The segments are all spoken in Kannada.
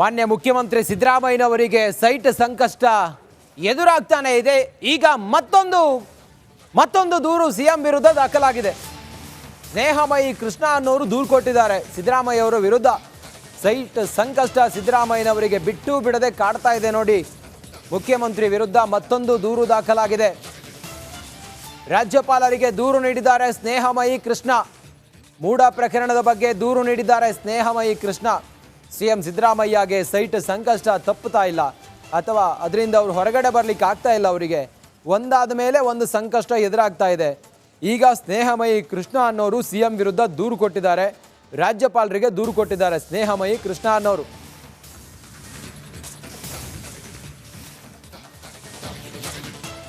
ಮಾನ್ಯ ಮುಖ್ಯಮಂತ್ರಿ ಸಿದ್ದರಾಮಯ್ಯನವರಿಗೆ ಸೈಟ್ ಸಂಕಷ್ಟ ಎದುರಾಗ್ತಾನೆ ಇದೆ. ಈಗ ಮತ್ತೊಂದು ಮತ್ತೊಂದು ದೂರು ಸಿಎಂ ವಿರುದ್ಧ ದಾಖಲಾಗಿದೆ. ಸ್ನೇಹಮಯಿ ಕೃಷ್ಣ ಅನ್ನೋರು ದೂರು ಕೊಟ್ಟಿದ್ದಾರೆ. ಸಿದ್ದರಾಮಯ್ಯ ಅವರ ವಿರುದ್ಧ ಸೈಟ್ ಸಂಕಷ್ಟ ಸಿದ್ದರಾಮಯ್ಯನವರಿಗೆ ಬಿಟ್ಟು ಬಿಡದೆ ಕಾಡ್ತಾ ಇದೆ ನೋಡಿ. ಮುಖ್ಯಮಂತ್ರಿ ವಿರುದ್ಧ ಮತ್ತೊಂದು ದೂರು ದಾಖಲಾಗಿದೆ. ರಾಜ್ಯಪಾಲರಿಗೆ ದೂರು ನೀಡಿದ್ದಾರೆ ಸ್ನೇಹಮಯಿ ಕೃಷ್ಣ. ಮೂಡ ಪ್ರಕರಣದ ಬಗ್ಗೆ ದೂರು ನೀಡಿದ್ದಾರೆ ಸ್ನೇಹಮಯಿ ಕೃಷ್ಣ. ಸಿಎಂ ಸಿದ್ದರಾಮಯ್ಯಗೆ ಸೈಟ್ ಸಂಕಷ್ಟ ತಪ್ಪುತ್ತಾ ಇಲ್ಲ. ಅಥವಾ ಅದರಿಂದ ಅವರು ಹೊರಗಡೆ ಬರಲಿಕ್ಕೆ ಆಗ್ತಾ ಇಲ್ಲ ಅವರಿಗೆ. ಒಂದಾದ ಮೇಲೆ ಒಂದು ಸಂಕಷ್ಟ ಎದುರಾಗ್ತಾ ಇದೆ. ಈಗ ಸ್ನೇಹಮಯಿ ಕೃಷ್ಣ ಅನ್ನೋರು ಸಿಎಂ ವಿರುದ್ಧ ದೂರು ಕೊಟ್ಟಿದ್ದಾರೆ. ರಾಜ್ಯಪಾಲರಿಗೆ ದೂರು ಕೊಟ್ಟಿದ್ದಾರೆ ಸ್ನೇಹಮಯಿ ಕೃಷ್ಣ ಅನ್ನೋರು.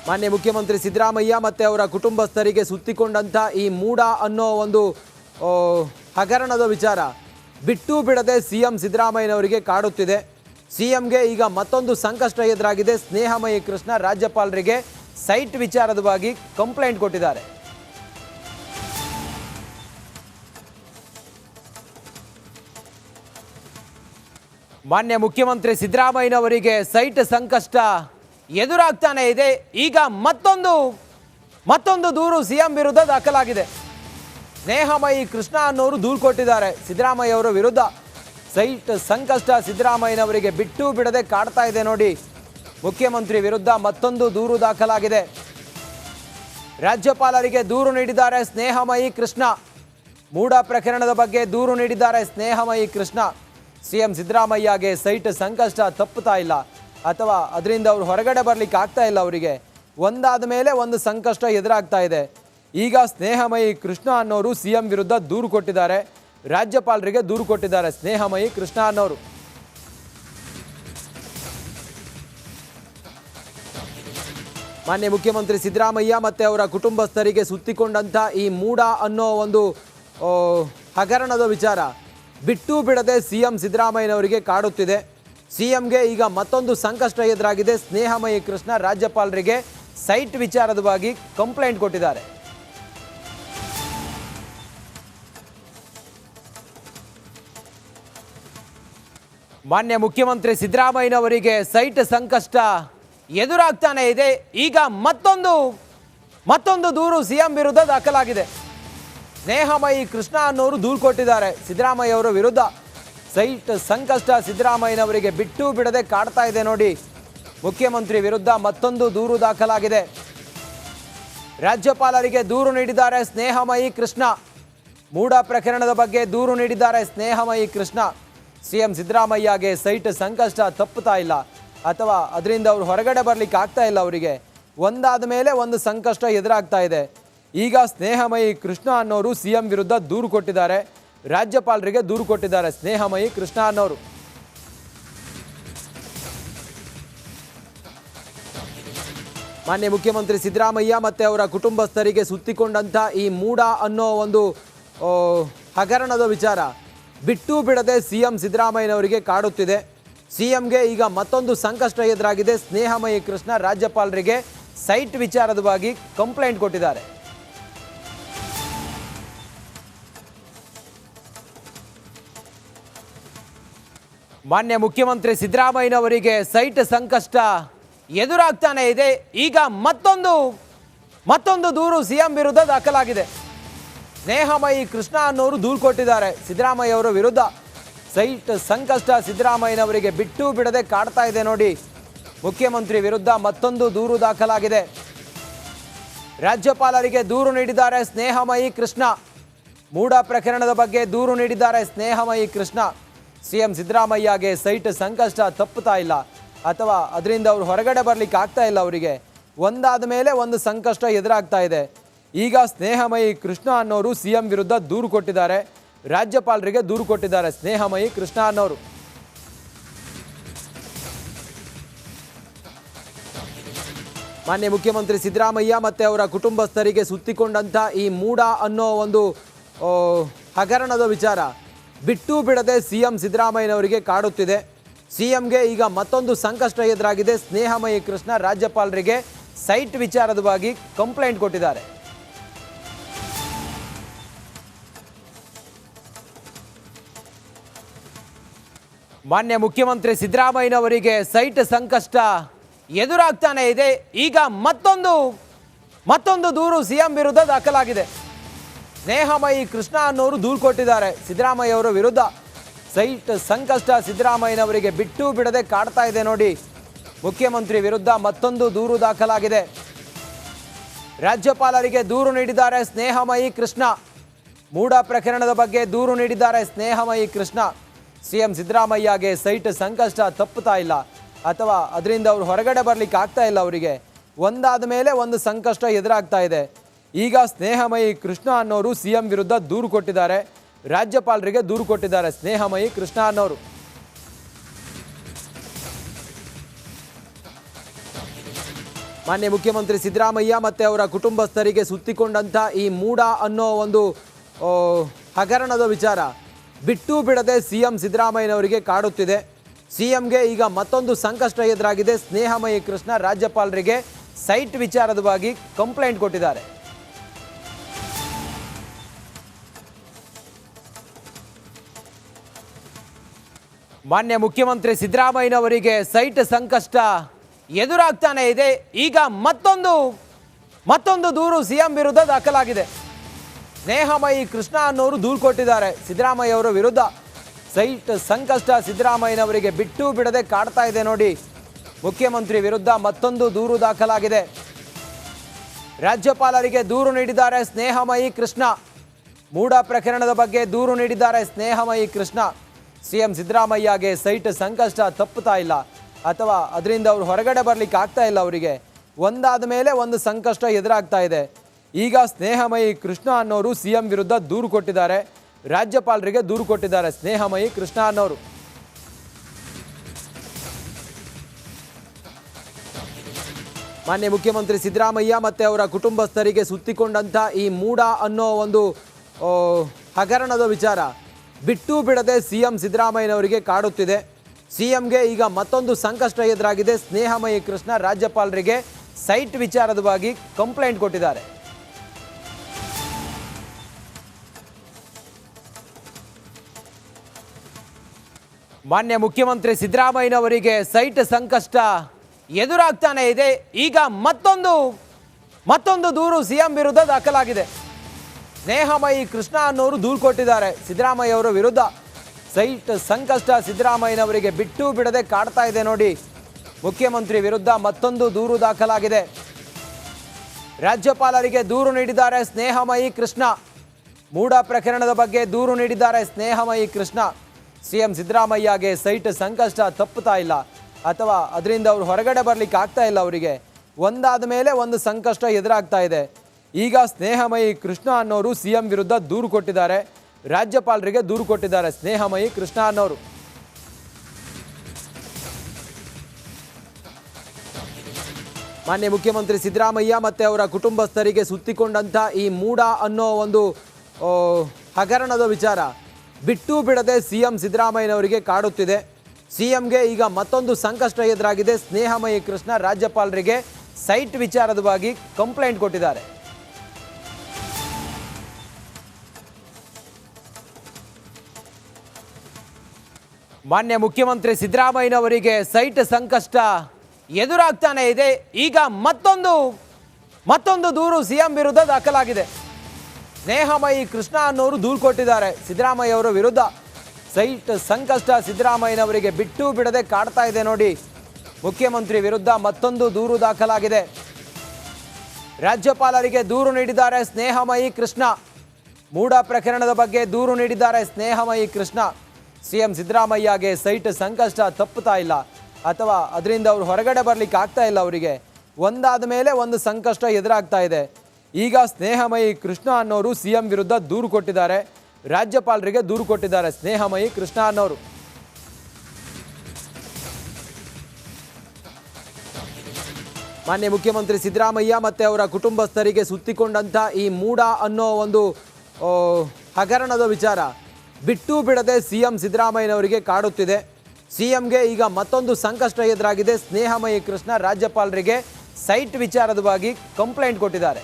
ಮಾನ್ಯ ಮುಖ್ಯಮಂತ್ರಿ ಸಿದ್ದರಾಮಯ್ಯ ಮತ್ತು ಅವರ ಕುಟುಂಬಸ್ಥರಿಗೆ ಸುತ್ತಿಕೊಂಡಂಥ ಈ ಮೂಡ ಅನ್ನೋ ಒಂದು ಹಗರಣದ ವಿಚಾರ. ಬಿಟ್ಟು ಬಿಡದೆ ಸಿಎಂ ಸಿದ್ದರಾಮಯ್ಯನವರಿಗೆ ಕಾಡುತ್ತಿದೆ. ಸಿಎಂಗೆ ಈಗ ಮತ್ತೊಂದು ಸಂಕಷ್ಟ ಎದುರಾಗಿದೆ. ಸ್ನೇಹಮಯಿ ಕೃಷ್ಣ ರಾಜ್ಯಪಾಲರಿಗೆ ಸೈಟ್ ವಿಚಾರದವಾಗಿ ಕಂಪ್ಲೇಂಟ್ ಕೊಟ್ಟಿದ್ದಾರೆ. ಮಾನ್ಯ ಮುಖ್ಯಮಂತ್ರಿ ಸಿದ್ದರಾಮಯ್ಯನವರಿಗೆ ಸೈಟ್ ಸಂಕಷ್ಟ ಎದುರಾಗ್ತಾನೆ ಇದೆ. ಈಗ ಮತ್ತೊಂದು ಮತ್ತೊಂದು ದೂರು ಸಿಎಂ ವಿರುದ್ಧ ದಾಖಲಾಗಿದೆ. ಸ್ನೇಹಮಯಿ ಕೃಷ್ಣ ಅನ್ನೋರು ದೂರು ಕೊಟ್ಟಿದ್ದಾರೆ. ಸಿದ್ದರಾಮಯ್ಯ ಅವರ ವಿರುದ್ಧ ಸೈಟ್ ಸಂಕಷ್ಟ ಸಿದ್ದರಾಮಯ್ಯನವರಿಗೆ ಬಿಟ್ಟು ಬಿಡದೆ ಕಾಡ್ತಾ ಇದೆ ನೋಡಿ. ಮುಖ್ಯಮಂತ್ರಿ ವಿರುದ್ಧ ಮತ್ತೊಂದು ದೂರು ದಾಖಲಾಗಿದೆ. ರಾಜ್ಯಪಾಲರಿಗೆ ದೂರು ನೀಡಿದ್ದಾರೆ ಸ್ನೇಹಮಯಿ ಕೃಷ್ಣ. ಮೂಡ ಪ್ರಕರಣದ ಬಗ್ಗೆ ದೂರು ನೀಡಿದ್ದಾರೆ ಸ್ನೇಹಮಯಿ ಕೃಷ್ಣ. ಸಿಎಂ ಸಿದ್ದರಾಮಯ್ಯಗೆ ಸೈಟ್ ಸಂಕಷ್ಟ ತಪ್ಪುತ್ತಾ ಇಲ್ಲ. ಅಥವಾ ಅದರಿಂದ ಅವರು ಹೊರಗಡೆ ಬರಲಿಕ್ಕೆ ಆಗ್ತಾ ಇಲ್ಲ ಅವರಿಗೆ. ಒಂದಾದ ಮೇಲೆ ಒಂದು ಸಂಕಷ್ಟ ಎದುರಾಗ್ತಾ ಇದೆ. ಈಗ ಸ್ನೇಹಮಯಿ ಕೃಷ್ಣ ಅನ್ನೋರು ಸಿಎಂ ವಿರುದ್ಧ ದೂರು ಕೊಟ್ಟಿದ್ದಾರೆ. ರಾಜ್ಯಪಾಲರಿಗೆ ದೂರು ಕೊಟ್ಟಿದ್ದಾರೆ ಸ್ನೇಹಮಯಿ ಕೃಷ್ಣ ಅನ್ನೋರು. ಮಾನ್ಯ ಮುಖ್ಯಮಂತ್ರಿ ಸಿದ್ದರಾಮಯ್ಯ ಮತ್ತು ಅವರ ಕುಟುಂಬಸ್ಥರಿಗೆ ಸುತ್ತಿಕೊಂಡಂಥ ಈ ಮೂಡ ಅನ್ನೋ ಒಂದು ಹಗರಣದ ವಿಚಾರ ಬಿಟ್ಟು ಬಿಡದೆ ಸಿ ಎಂ ಸಿದ್ದರಾಮಯ್ಯನವರಿಗೆ ಕಾಡುತ್ತಿದೆ. ಸಿ ಎಂಗೆ ಈಗ ಮತ್ತೊಂದು ಸಂಕಷ್ಟ ಎದುರಾಗಿದೆ. ಸ್ನೇಹಮಯಿ ಕೃಷ್ಣ ರಾಜ್ಯಪಾಲರಿಗೆ ಸೈಟ್ ವಿಚಾರದವಾಗಿ ಕಂಪ್ಲೇಂಟ್ ಕೊಟ್ಟಿದ್ದಾರೆ. ಮಾನ್ಯ ಮುಖ್ಯಮಂತ್ರಿ ಸಿದ್ದರಾಮಯ್ಯನವರಿಗೆ ಸೈಟ್ ಸಂಕಷ್ಟ ಎದುರಾಗ್ತಾನೆ ಇದೆ. ಈಗ ಮತ್ತೊಂದು ಮತ್ತೊಂದು ದೂರು ಸಿಎಂ ವಿರುದ್ಧ ದಾಖಲಾಗಿದೆ. ಸ್ನೇಹಮಯಿ ಕೃಷ್ಣ ಅನ್ನೋರು ದೂರು ಕೊಟ್ಟಿದ್ದಾರೆ. ಸಿದ್ದರಾಮಯ್ಯ ಅವರ ವಿರುದ್ಧ ಸೈಟ್ ಸಂಕಷ್ಟ ಸಿದ್ದರಾಮಯ್ಯನವರಿಗೆ ಬಿಟ್ಟು ಬಿಡದೆ ಕಾಡ್ತಾ ಇದೆ ನೋಡಿ. ಮುಖ್ಯಮಂತ್ರಿ ವಿರುದ್ಧ ಮತ್ತೊಂದು ದೂರು ದಾಖಲಾಗಿದೆ. ರಾಜ್ಯಪಾಲರಿಗೆ ದೂರು ನೀಡಿದ್ದಾರೆ ಸ್ನೇಹಮಯಿ ಕೃಷ್ಣ. ಮೂಡ ಪ್ರಕರಣದ ಬಗ್ಗೆ ದೂರು ನೀಡಿದ್ದಾರೆ ಸ್ನೇಹಮಯಿ ಕೃಷ್ಣ. ಸಿಎಂ ಸಿದ್ದರಾಮಯ್ಯಗೆ ಸೈಟ್ ಸಂಕಷ್ಟ ತಪ್ಪುತ್ತಾ ಇಲ್ಲ. ಅಥವಾ ಅದರಿಂದ ಅವರು ಹೊರಗಡೆ ಬರಲಿಕ್ಕೆ ಆಗ್ತಾ ಇಲ್ಲ ಅವರಿಗೆ. ಒಂದಾದ ಮೇಲೆ ಒಂದು ಸಂಕಷ್ಟ ಎದುರಾಗ್ತಾ ಇದೆ. ಈಗ ಸ್ನೇಹಮಯಿ ಕೃಷ್ಣ ಅನ್ನೋರು ಸಿಎಂ ವಿರುದ್ಧ ದೂರು ಕೊಟ್ಟಿದ್ದಾರೆ. ರಾಜ್ಯಪಾಲರಿಗೆ ದೂರು ಕೊಟ್ಟಿದ್ದಾರೆ ಸ್ನೇಹಮಯಿ ಕೃಷ್ಣ ಅನ್ನೋರು. ಮಾನ್ಯ ಮುಖ್ಯಮಂತ್ರಿ ಸಿದ್ದರಾಮಯ್ಯ ಮತ್ತು ಅವರ ಕುಟುಂಬಸ್ಥರಿಗೆ ಸುತ್ತಿಕೊಂಡಂಥ ಈ ಮೂಡ ಅನ್ನೋ ಒಂದು ಹಗರಣದ ವಿಚಾರ. ಬಿಟ್ಟು ಬಿಡದೆ ಸಿಎಂ ಸಿದ್ದರಾಮಯ್ಯನವರಿಗೆ ಕಾಡುತ್ತಿದೆ. ಸಿಎಂಗೆ ಈಗ ಮತ್ತೊಂದು ಸಂಕಷ್ಟ ಎದುರಾಗಿದೆ. ಸ್ನೇಹಮಯಿ ಕೃಷ್ಣ ರಾಜ್ಯಪಾಲರಿಗೆ ಸೈಟ್ ವಿಚಾರದವಾಗಿ ಕಂಪ್ಲೇಂಟ್ ಕೊಟ್ಟಿದ್ದಾರೆ. ಮಾನ್ಯ ಮುಖ್ಯಮಂತ್ರಿ ಸಿದ್ದರಾಮಯ್ಯನವರಿಗೆ ಸೈಟ್ ಸಂಕಷ್ಟ ಎದುರಾಗ್ತಾನೆ ಇದೆ. ಈಗ ಮತ್ತೊಂದು ಮತ್ತೊಂದು ದೂರು ಸಿಎಂ ವಿರುದ್ಧ ದಾಖಲಾಗಿದೆ. ಸ್ನೇಹಮಯಿ ಕೃಷ್ಣ ಅನ್ನೋರು ದೂರು ಕೊಟ್ಟಿದ್ದಾರೆ. ಸಿದ್ದರಾಮಯ್ಯ ಅವರ ವಿರುದ್ಧ ಸೈಟ್ ಸಂಕಷ್ಟ ಸಿದ್ದರಾಮಯ್ಯನವರಿಗೆ ಬಿಟ್ಟು ಬಿಡದೆ ಕಾಡ್ತಾ ಇದೆ ನೋಡಿ. ಮುಖ್ಯಮಂತ್ರಿ ವಿರುದ್ಧ ಮತ್ತೊಂದು ದೂರು ದಾಖಲಾಗಿದೆ. ರಾಜ್ಯಪಾಲರಿಗೆ ದೂರು ನೀಡಿದ್ದಾರೆ ಸ್ನೇಹಮಯಿ ಕೃಷ್ಣ. ಮೂಡ ಪ್ರಕರಣದ ಬಗ್ಗೆ ದೂರು ನೀಡಿದ್ದಾರೆ ಸ್ನೇಹಮಯಿ ಕೃಷ್ಣ. ಸಿಎಂ ಸಿದ್ದರಾಮಯ್ಯಗೆ ಸೈಟ್ ಸಂಕಷ್ಟ ತಪ್ಪುತ್ತಾ ಇಲ್ಲ. ಅಥವಾ ಅದರಿಂದ ಅವರು ಹೊರಗಡೆ ಬರಲಿಕ್ಕೆ ಆಗ್ತಾ ಇಲ್ಲ ಅವರಿಗೆ. ಒಂದಾದ ಮೇಲೆ ಒಂದು ಸಂಕಷ್ಟ ಎದುರಾಗ್ತಾ ಇದೆ. ಈಗ ಸ್ನೇಹಮಯಿ ಕೃಷ್ಣ ಅನ್ನೋರು ಸಿಎಂ ವಿರುದ್ಧ ದೂರು ಕೊಟ್ಟಿದ್ದಾರೆ. ರಾಜ್ಯಪಾಲರಿಗೆ ದೂರು ಕೊಟ್ಟಿದ್ದಾರೆ ಸ್ನೇಹಮಯಿ ಕೃಷ್ಣ ಅನ್ನೋರು. ಮಾನ್ಯ ಮುಖ್ಯಮಂತ್ರಿ ಸಿದ್ದರಾಮಯ್ಯ ಮತ್ತು ಅವರ ಕುಟುಂಬಸ್ಥರಿಗೆ ಸುತ್ತಿಕೊಂಡಂಥ ಈ ಮೂಡ ಅನ್ನೋ ಒಂದು ಹಗರಣದ ವಿಚಾರ ಬಿಟ್ಟು ಬಿಡದೆ ಸಿ ಎಂ ಸಿದ್ದರಾಮಯ್ಯನವರಿಗೆ ಕಾಡುತ್ತಿದೆ. ಸಿ ಎಂಗೆ ಈಗ ಮತ್ತೊಂದು ಸಂಕಷ್ಟ ಎದುರಾಗಿದೆ. ಸ್ನೇಹಮಯಿ ಕೃಷ್ಣ ರಾಜ್ಯಪಾಲರಿಗೆ ಸೈಟ್ ವಿಚಾರದವಾಗಿ ಕಂಪ್ಲೇಂಟ್ ಕೊಟ್ಟಿದ್ದಾರೆ. ಮಾನ್ಯ ಮುಖ್ಯಮಂತ್ರಿ ಸಿದ್ದರಾಮಯ್ಯನವರಿಗೆ ಸೈಟ್ ಸಂಕಷ್ಟ ಎದುರಾಗ್ತಾನೆ ಇದೆ. ಈಗ ಮತ್ತೊಂದು ಮತ್ತೊಂದು ದೂರು ಸಿಎಂ ವಿರುದ್ಧ ದಾಖಲಾಗಿದೆ. ಸ್ನೇಹಮಯಿ ಕೃಷ್ಣ ಅನ್ನೋರು ದೂರು ಕೊಟ್ಟಿದ್ದಾರೆ. ಸಿದ್ದರಾಮಯ್ಯ ಅವರ ವಿರುದ್ಧ ಸೈಟ್ ಸಂಕಷ್ಟ ಸಿದ್ದರಾಮಯ್ಯನವರಿಗೆ ಬಿಟ್ಟು ಬಿಡದೆ ಕಾಡ್ತಾ ಇದೆ ನೋಡಿ. ಮುಖ್ಯಮಂತ್ರಿ ವಿರುದ್ಧ ಮತ್ತೊಂದು ದೂರು ದಾಖಲಾಗಿದೆ. ರಾಜ್ಯಪಾಲರಿಗೆ ದೂರು ನೀಡಿದ್ದಾರೆ ಸ್ನೇಹಮಯಿ ಕೃಷ್ಣ. ಮೂಡ ಪ್ರಕರಣದ ಬಗ್ಗೆ ದೂರು ನೀಡಿದ್ದಾರೆ ಸ್ನೇಹಮಯಿ ಕೃಷ್ಣ. ಸಿಎಂ ಸಿದ್ದರಾಮಯ್ಯಗೆ ಸೈಟ್ ಸಂಕಷ್ಟ ತಪ್ಪುತ್ತಾ ಇಲ್ಲ. ಅಥವಾ ಅದರಿಂದ ಅವರು ಹೊರಗಡೆ ಬರಲಿಕ್ಕೆ ಆಗ್ತಾ ಇಲ್ಲ ಅವರಿಗೆ. ಒಂದಾದ ಮೇಲೆ ಒಂದು ಸಂಕಷ್ಟ ಎದುರಾಗ್ತಾ ಇದೆ. ಈಗ ಸ್ನೇಹಮಯಿ ಕೃಷ್ಣ ಅನ್ನೋರು ಸಿಎಂ ವಿರುದ್ಧ ದೂರು ಕೊಟ್ಟಿದ್ದಾರೆ. ರಾಜ್ಯಪಾಲರಿಗೆ ದೂರು ಕೊಟ್ಟಿದ್ದಾರೆ ಸ್ನೇಹಮಯಿ ಕೃಷ್ಣ ಅನ್ನೋರು. ಮಾನ್ಯ ಮುಖ್ಯಮಂತ್ರಿ ಸಿದ್ದರಾಮಯ್ಯ ಮತ್ತು ಅವರ ಕುಟುಂಬಸ್ಥರಿಗೆ ಸುತ್ತಿಕೊಂಡಂಥ ಈ ಮೂಡ ಅನ್ನೋ ಒಂದು ಹಗರಣದ ವಿಚಾರ. ಬಿಟ್ಟು ಬಿಡದೆ ಸಿಎಂ ಸಿದ್ದರಾಮಯ್ಯನವರಿಗೆ ಕಾಡುತ್ತಿದೆ. ಸಿಎಂಗೆ ಈಗ ಮತ್ತೊಂದು ಸಂಕಷ್ಟ ಎದುರಾಗಿದೆ. ಸ್ನೇಹಮಯಿ ಕೃಷ್ಣ ರಾಜ್ಯಪಾಲರಿಗೆ ಸೈಟ್ ವಿಚಾರದವಾಗಿ ಕಂಪ್ಲೇಂಟ್ ಕೊಟ್ಟಿದ್ದಾರೆ. ಮಾನ್ಯ ಮುಖ್ಯಮಂತ್ರಿ ಸಿದ್ದರಾಮಯ್ಯನವರಿಗೆ ಸೈಟ್ ಸಂಕಷ್ಟ ಎದುರಾಗ್ತಾನೆ ಇದೆ. ಈಗ ಮತ್ತೊಂದು ಮತ್ತೊಂದು ದೂರು ಸಿಎಂ ವಿರುದ್ಧ ದಾಖಲಾಗಿದೆ. ಸ್ನೇಹಮಯಿ ಕೃಷ್ಣ ಅನ್ನೋರು ದೂರು ಕೊಟ್ಟಿದ್ದಾರೆ. ಸಿದ್ದರಾಮಯ್ಯ ಅವರ ವಿರುದ್ಧ ಸೈಟ್ ಸಂಕಷ್ಟ ಸಿದ್ದರಾಮಯ್ಯನವರಿಗೆ ಬಿಟ್ಟು ಬಿಡದೆ ಕಾಡ್ತಾ ಇದೆ ನೋಡಿ. ಮುಖ್ಯಮಂತ್ರಿ ವಿರುದ್ಧ ಮತ್ತೊಂದು ದೂರು ದಾಖಲಾಗಿದೆ. ರಾಜ್ಯಪಾಲರಿಗೆ ದೂರು ನೀಡಿದ್ದಾರೆ ಸ್ನೇಹಮಯಿ ಕೃಷ್ಣ. ಮೂಡ ಪ್ರಕರಣದ ಬಗ್ಗೆ ದೂರು ನೀಡಿದ್ದಾರೆ ಸ್ನೇಹಮಯಿ ಕೃಷ್ಣ. ಸಿಎಂ ಸಿದ್ದರಾಮಯ್ಯಗೆ ಸೈಟ್ ಸಂಕಷ್ಟ ತಪ್ಪುತ್ತಾ ಇಲ್ಲ. ಅಥವಾ ಅದರಿಂದ ಅವರು ಹೊರಗಡೆ ಬರಲಿಕ್ಕೆ ಆಗ್ತಾ ಇಲ್ಲ ಅವರಿಗೆ. ಒಂದಾದ ಮೇಲೆ ಒಂದು ಸಂಕಷ್ಟ ಎದುರಾಗ್ತಾ ಇದೆ. ಈಗ ಸ್ನೇಹಮಯಿ ಕೃಷ್ಣ ಅನ್ನೋರು ಸಿಎಂ ವಿರುದ್ಧ ದೂರು ಕೊಟ್ಟಿದ್ದಾರೆ. ರಾಜ್ಯಪಾಲರಿಗೆ ದೂರು ಕೊಟ್ಟಿದ್ದಾರೆ ಸ್ನೇಹಮಯಿ ಕೃಷ್ಣ ಅನ್ನೋರು. ಮಾನ್ಯ ಮುಖ್ಯಮಂತ್ರಿ ಸಿದ್ದರಾಮಯ್ಯ ಮತ್ತು ಅವರ ಕುಟುಂಬಸ್ಥರಿಗೆ ಸುತ್ತಿಕೊಂಡಂಥ ಈ ಮೂಡ ಅನ್ನೋ ಒಂದು ಹಗರಣದ ವಿಚಾರ ಬಿಟ್ಟು ಬಿಡದೆ ಸಿ ಎಂ ಸಿದ್ದರಾಮಯ್ಯನವರಿಗೆ ಕಾಡುತ್ತಿದೆ. ಸಿ ಎಂಗೆ ಈಗ ಮತ್ತೊಂದು ಸಂಕಷ್ಟ ಎದುರಾಗಿದೆ. ಸ್ನೇಹಮಯಿ ಕೃಷ್ಣ ರಾಜ್ಯಪಾಲರಿಗೆ ಸೈಟ್ ವಿಚಾರದವಾಗಿ ಕಂಪ್ಲೇಂಟ್ ಕೊಟ್ಟಿದ್ದಾರೆ. ಮಾನ್ಯ ಮುಖ್ಯಮಂತ್ರಿ ಸಿದ್ದರಾಮಯ್ಯನವರಿಗೆ ಸೈಟ್ ಸಂಕಷ್ಟ ಎದುರಾಗ್ತಾನೆ ಇದೆ. ಈಗ ಮತ್ತೊಂದು ಮತ್ತೊಂದು ದೂರು ಸಿಎಂ ವಿರುದ್ಧ ದಾಖಲಾಗಿದೆ. ಸ್ನೇಹಮಯಿ ಕೃಷ್ಣ ಅನ್ನೋರು ದೂರು ಕೊಟ್ಟಿದ್ದಾರೆ. ಸಿದ್ದರಾಮಯ್ಯ ಅವರ ವಿರುದ್ಧ ಸೈಟ್ ಸಂಕಷ್ಟ ಸಿದ್ದರಾಮಯ್ಯನವರಿಗೆ ಬಿಟ್ಟು ಬಿಡದೆ ಕಾಡ್ತಾ ಇದೆ ನೋಡಿ. ಮುಖ್ಯಮಂತ್ರಿ ವಿರುದ್ಧ ಮತ್ತೊಂದು ದೂರು ದಾಖಲಾಗಿದೆ. ರಾಜ್ಯಪಾಲರಿಗೆ ದೂರು ನೀಡಿದ್ದಾರೆ ಸ್ನೇಹಮಯಿ ಕೃಷ್ಣ. ಮೂಡ ಪ್ರಕರಣದ ಬಗ್ಗೆ ದೂರು ನೀಡಿದ್ದಾರೆ ಸ್ನೇಹಮಯಿ ಕೃಷ್ಣ. ಸಿಎಂ ಸಿದ್ದರಾಮಯ್ಯಗೆ ಸೈಟ್ ಸಂಕಷ್ಟ ತಪ್ಪುತ್ತಾ ಇಲ್ಲ. ಅಥವಾ ಅದರಿಂದ ಅವರು ಹೊರಗಡೆ ಬರಲಿಕ್ಕೆ ಆಗ್ತಾ ಇಲ್ಲ ಅವರಿಗೆ. ಒಂದಾದ ಮೇಲೆ ಒಂದು ಸಂಕಷ್ಟ ಎದುರಾಗ್ತಾ ಇದೆ. ಈಗ ಸ್ನೇಹಮಯಿ ಕೃಷ್ಣ ಅನ್ನೋರು ಸಿಎಂ ವಿರುದ್ಧ ದೂರು ಕೊಟ್ಟಿದ್ದಾರೆ. ರಾಜ್ಯಪಾಲರಿಗೆ ದೂರು ಕೊಟ್ಟಿದ್ದಾರೆ ಸ್ನೇಹಮಯಿ ಕೃಷ್ಣ ಅನ್ನೋರು. ಮಾನ್ಯ ಮುಖ್ಯಮಂತ್ರಿ ಸಿದ್ದರಾಮಯ್ಯ ಮತ್ತು ಅವರ ಕುಟುಂಬಸ್ಥರಿಗೆ ಸುತ್ತಿಕೊಂಡಂಥ ಈ ಮೂಡ ಅನ್ನೋ ಒಂದು ಹಗರಣದ ವಿಚಾರ. ಬಿಟ್ಟು ಬಿಡದೆ ಸಿಎಂ ಸಿದ್ದರಾಮಯ್ಯನವರಿಗೆ ಕಾಡುತ್ತಿದೆ. ಸಿಎಂಗೆ ಈಗ ಮತ್ತೊಂದು ಸಂಕಷ್ಟ ಎದುರಾಗಿದೆ. ಸ್ನೇಹಮಯಿ ಕೃಷ್ಣ ರಾಜ್ಯಪಾಲರಿಗೆ ಸೈಟ್ ವಿಚಾರದವಾಗಿ ಕಂಪ್ಲೇಂಟ್ ಕೊಟ್ಟಿದ್ದಾರೆ. ಮಾನ್ಯ ಮುಖ್ಯಮಂತ್ರಿ ಸಿದ್ದರಾಮಯ್ಯನವರಿಗೆ ಸೈಟ್ ಸಂಕಷ್ಟ ಎದುರಾಗ್ತಾನೆ ಇದೆ. ಈಗ ಮತ್ತೊಂದು ಮತ್ತೊಂದು ದೂರು ಸಿಎಂ ವಿರುದ್ಧ ದಾಖಲಾಗಿದೆ. ಸ್ನೇಹಮಯಿ ಕೃಷ್ಣ ಅನ್ನೋರು ದೂರು ಕೊಟ್ಟಿದ್ದಾರೆ. ಸಿದ್ದರಾಮಯ್ಯ ಅವರ ವಿರುದ್ಧ ಸೈಟ್ ಸಂಕಷ್ಟ ಸಿದ್ದರಾಮಯ್ಯನವರಿಗೆ ಬಿಟ್ಟು ಬಿಡದೆ ಕಾಡ್ತಾ ಇದೆ ನೋಡಿ. ಮುಖ್ಯಮಂತ್ರಿ ವಿರುದ್ಧ ಮತ್ತೊಂದು ದೂರು ದಾಖಲಾಗಿದೆ. ರಾಜ್ಯಪಾಲರಿಗೆ ದೂರು ನೀಡಿದ್ದಾರೆ ಸ್ನೇಹಮಯಿ ಕೃಷ್ಣ. ಮೂಡ ಪ್ರಕರಣದ ಬಗ್ಗೆ ದೂರು ನೀಡಿದ್ದಾರೆ ಸ್ನೇಹಮಯಿ ಕೃಷ್ಣ. ಸಿಎಂ ಸಿದ್ದರಾಮಯ್ಯಗೆ ಸೈಟ್ ಸಂಕಷ್ಟ ತಪ್ಪುತ್ತಾ ಇಲ್ಲ. ಅಥವಾ ಅದರಿಂದ ಅವರು ಹೊರಗಡೆ ಬರಲಿಕ್ಕೆ ಆಗ್ತಾ ಇಲ್ಲ ಅವರಿಗೆ. ಒಂದಾದ ಮೇಲೆ ಒಂದು ಸಂಕಷ್ಟ ಎದುರಾಗ್ತಾ ಇದೆ. ಈಗ ಸ್ನೇಹಮಯಿ ಕೃಷ್ಣ ಅನ್ನೋರು ಸಿಎಂ ವಿರುದ್ಧ ದೂರು ಕೊಟ್ಟಿದ್ದಾರೆ. ರಾಜ್ಯಪಾಲರಿಗೆ ದೂರು ಕೊಟ್ಟಿದ್ದಾರೆ ಸ್ನೇಹಮಯಿ ಕೃಷ್ಣ ಅನ್ನೋರು. ಮಾನ್ಯ ಮುಖ್ಯಮಂತ್ರಿ ಸಿದ್ದರಾಮಯ್ಯ ಮತ್ತು ಅವರ ಕುಟುಂಬಸ್ಥರಿಗೆ ಸುತ್ತಿಕೊಂಡಂಥ ಈ ಮೂಡ ಅನ್ನೋ ಒಂದು ಹಗರಣದ ವಿಚಾರ ಬಿಟ್ಟು ಬಿಡದೆ ಸಿ ಎಂ ಸಿದ್ದರಾಮಯ್ಯನವರಿಗೆ ಕಾಡುತ್ತಿದೆ. ಸಿ ಎಂಗೆ ಈಗ ಮತ್ತೊಂದು ಸಂಕಷ್ಟ ಎದುರಾಗಿದೆ. ಸ್ನೇಹಮಯಿ ಕೃಷ್ಣ ರಾಜ್ಯಪಾಲರಿಗೆ ಸೈಟ್ ವಿಚಾರದವಾಗಿ ಕಂಪ್ಲೇಂಟ್ ಕೊಟ್ಟಿದ್ದಾರೆ.